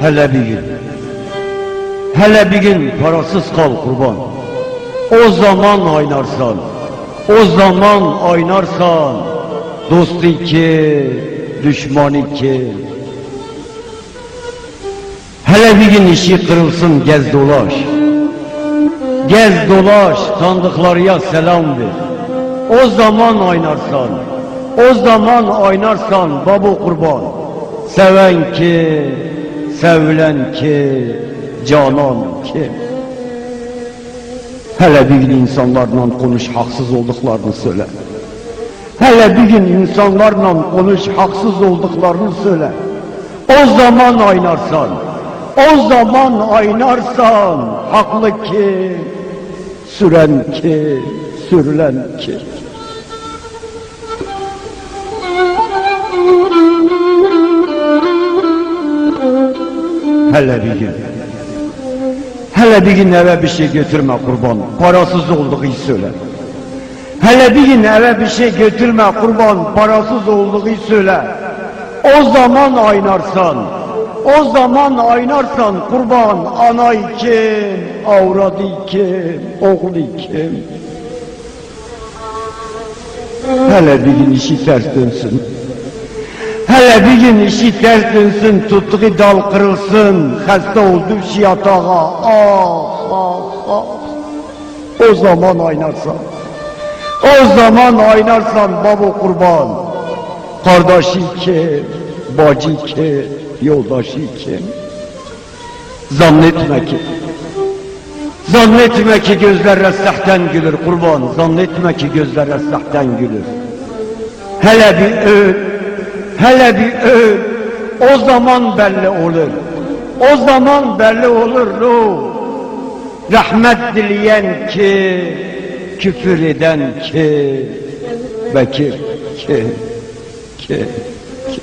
Hele bir gün. Hele bir gün parasız kal kurban. O zaman oynarsan. O zaman oynarsan. Dost iki, düşman iki. Hele bir gün işi kırılsın gez dolaş. Gez dolaş tanıdıklarıya selam ver. O zaman oynarsan. O zaman oynarsan babu kurban. Seven ki, sevilen ki, canan ki. Hele bir gün insanlarla konuş haksız olduklarını söyle. Hele bir gün insanlarla konuş haksız olduklarını söyle. O zaman oynarsan, o zaman oynarsan haklı ki, süren ki, sürülen ki. Hele bir gün. Hele bir gün eve bir şey götürme kurban. Parasız olduğu söyle. Hele bir gün eve bir şey götürme kurban. Parasız olduğu söyle. O zaman oynarsan. O zaman oynarsan kurban. Ana kim? Avradı kim? Oğlu kim? Hele bir gün işi ters dönsün. Hele bir gün işi ters dönsün, tuttuğu dal kırılsın, hasta oldu şey yatağa, ah ah ah. O zaman oynarsan, o zaman oynarsan baba kurban. Kardeşi kim, bacı kim, yoldaşı kim? Zannetme ki, zannetme ki gözler sahten gülür kurban, zannetme ki gözler sahten gülür. Hele bir öl, hele bir öl, o zaman belli olur. O zaman belli olur lo. Rahmet dileyen ki, küfür eden ki, Bekir ki, ki, ki.